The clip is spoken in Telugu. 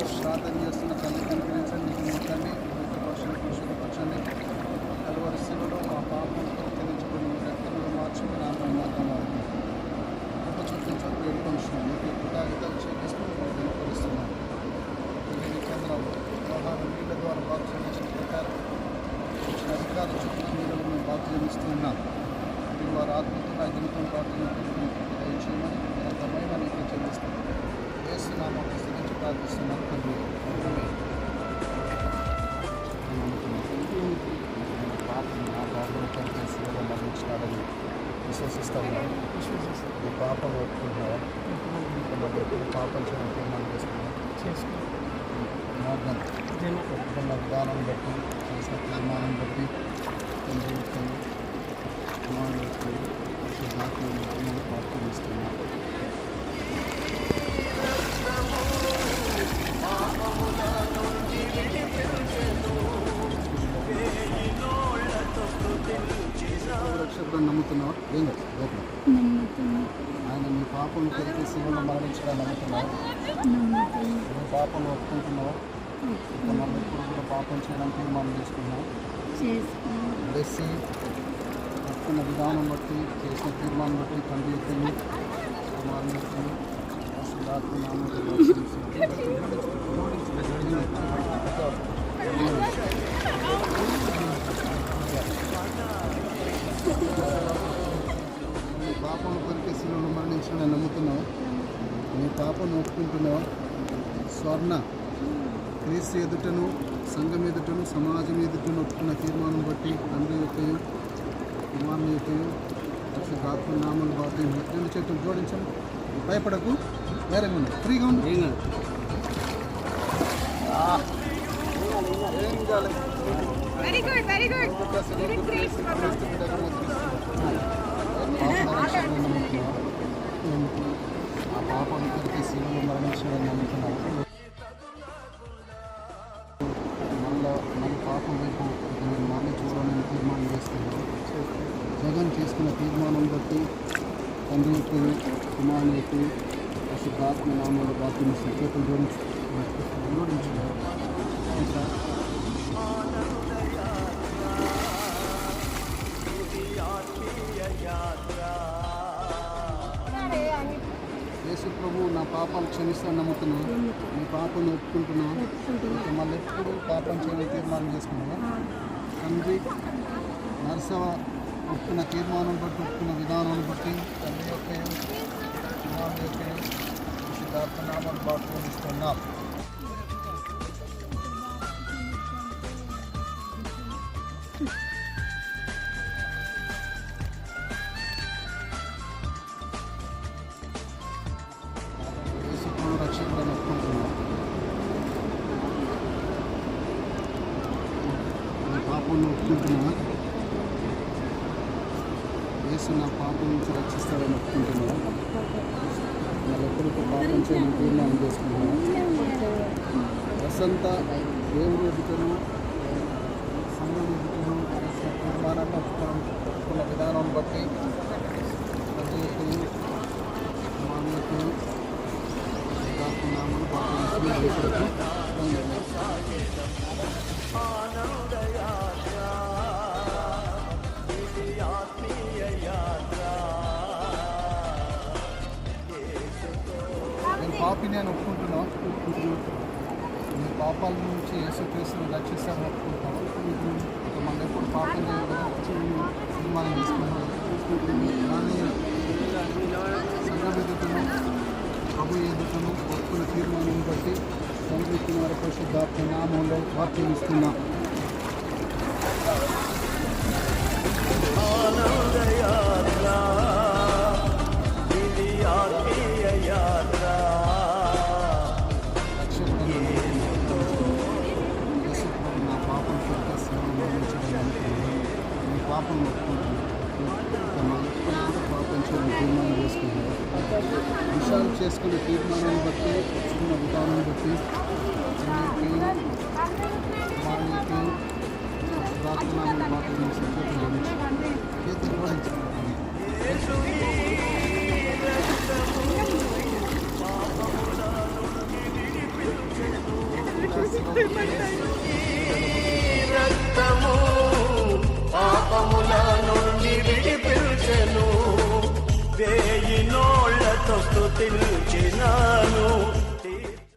ప్రార్థన చేస్తున్న తల్లి కనిపించండి. ముట్టండి వ్యక్తపరచండి పరిశుభ్రపరచండి కలువరి శివుడు మా పాపను తెలియచుకుని రక్తంలో మార్చుకుని నామని మాట్లాడాలి కృప చూపించాలి వేడుకొంటున్నాను మీకు కృతజ్ఞతలు చేపిస్తూ తెలియపరుస్తున్నాను కేంద్రం వ్యవహారం నీళ్ళ ద్వారా బాప్సం చేసిన ప్రకారం అధికారుల చుట్టూ నీళ్ళను మేము బాప్సం ఇస్తున్నాం మీరు వారి ఆత్మతో అగ్నితో ప్రార్థన దయచేయమని అంతమైన నీకు చెల్లిస్తున్నాం చేస్తున్నాము ప్రార్థిస్తున్నాను విశ్వసిస్తాను ఈ పాపం ఒప్పుకుంటున్నావా పాపం చేయడం తీర్మానం చేసుకున్నాం ఒప్పుకున్న విధానం బట్టి చేసిన తీర్మానం రక్షకుడు నమ్ముతున్నావు? ఏం. నమ్ముతున్నా ఆయన నీ పాపం కొరికి శివులు మరణించడం నమ్ముతున్నావు? నమ్ముతున్నా నీ పాపం ఒప్పుకుంటున్నావు? మనం ఎప్పుడు కూడా పాపం చేయడానికి తీర్మానం చేసుకున్నావు? చేసుకున్నా బ్లెస్సి ఒప్పుకున్న విధానం బట్టి చేసిన తీర్మానం బట్టి తండ్రి ఎత్తుని కుమారుని ఎత్తుని పాపం ఒప్పుకుంటున్నావు స్వర్ణ క్రీస్తు ఎదుటను సంఘం ఎదుటను సమాజం ఎదుటను ఒప్పుకున్న తీర్మానం బట్టి తండ్రి యొక్కయు కుమారుని యొక్కయు పరిశుద్ధాత్మ నామలు బాటి రెండు చేతులు జోడించండి. భయపడకు వేరంగా ఉండు. ఫ్రీగా ఉండు. కాలేదు. వెరీ గుడ్ వెరీ గుడ్ పాపం ఇక్కడికి శివులు మరణించడం నమ్ముతున్నారు మళ్ళా మన పాపం వైపు మళ్ళీ చూడాలని తీర్మానం చేస్తున్నారు జగన్ చేసుకున్న తీర్మానం బట్టి తండ్రికి యొక్క కుమారుని యొక్క నామంలో బాధ్యత చేతులు జోడించు జోడించారు యేసు ప్రభు నా పాపాలు క్షమిస్తాను నమ్ముతున్నాను. నీ పాపం ఒప్పుకుంటున్నాను. మళ్ళీ ఎప్పుడు పాపం చేయని తీర్మానం చేసుకున్నాను తండ్రి నరసవ ఒప్పుకున్న తీర్మానం బట్టి ఒప్పుకున్న విధానాన్ని బట్టి తండ్రి యొక్క కుమారుని యొక్క సిద్ధార్థనామాన్ని బాటు ఇస్తున్నాం పాపం ఒప్పుకుంటున్నా యేసు నా పాపం నుంచి రక్షిస్తాడని ఒప్పుకుంటున్నా మళ్ళీ ఎప్పటికీ పాపం చేయని తీర్మానం చేసుకుంటున్నా వసంత దేవుని ఎదుటను సంఘం ఎదుటను తీర్మానాన్ని ఒప్పుకోవడం ఒప్పుకున్న విధానం బట్టి ప్రతి మాకు మానవులకు నామను పాటించి నేను పాపిని అని ఒప్పుకుంటున్నాం నీ పాపాల నుంచి యేసుక్రీస్తుని రక్షిస్తాను ఒప్పుకుంటున్నాం ఇక మనం ఎప్పుడు పాపం చేయకూడదు. తీర్మానం తీసుకున్నాం కానీ సంఘం ఎదుగుతున్నాం ప్రభు ఎదుగుతున్నాం ఒప్పుకున్న తీర్మానం బట్టి తండ్రి కుమార పరిశుద్ధాత్మ నామంలో వాక్యం పాపం ఒప్పుకుంటున్నాను తమ ఎప్పుడు కూడా పాపం చేయడం తీర్మానం చేసుకుంటున్నాను విషయాలు చేసుకున్న తీర్మానాన్ని బట్టి వచ్చుకున్న విధానాన్ని బట్టి తండ్రికి మానవుకి ప్రార్థనాన్ని మాత్రమే సంకేతం they.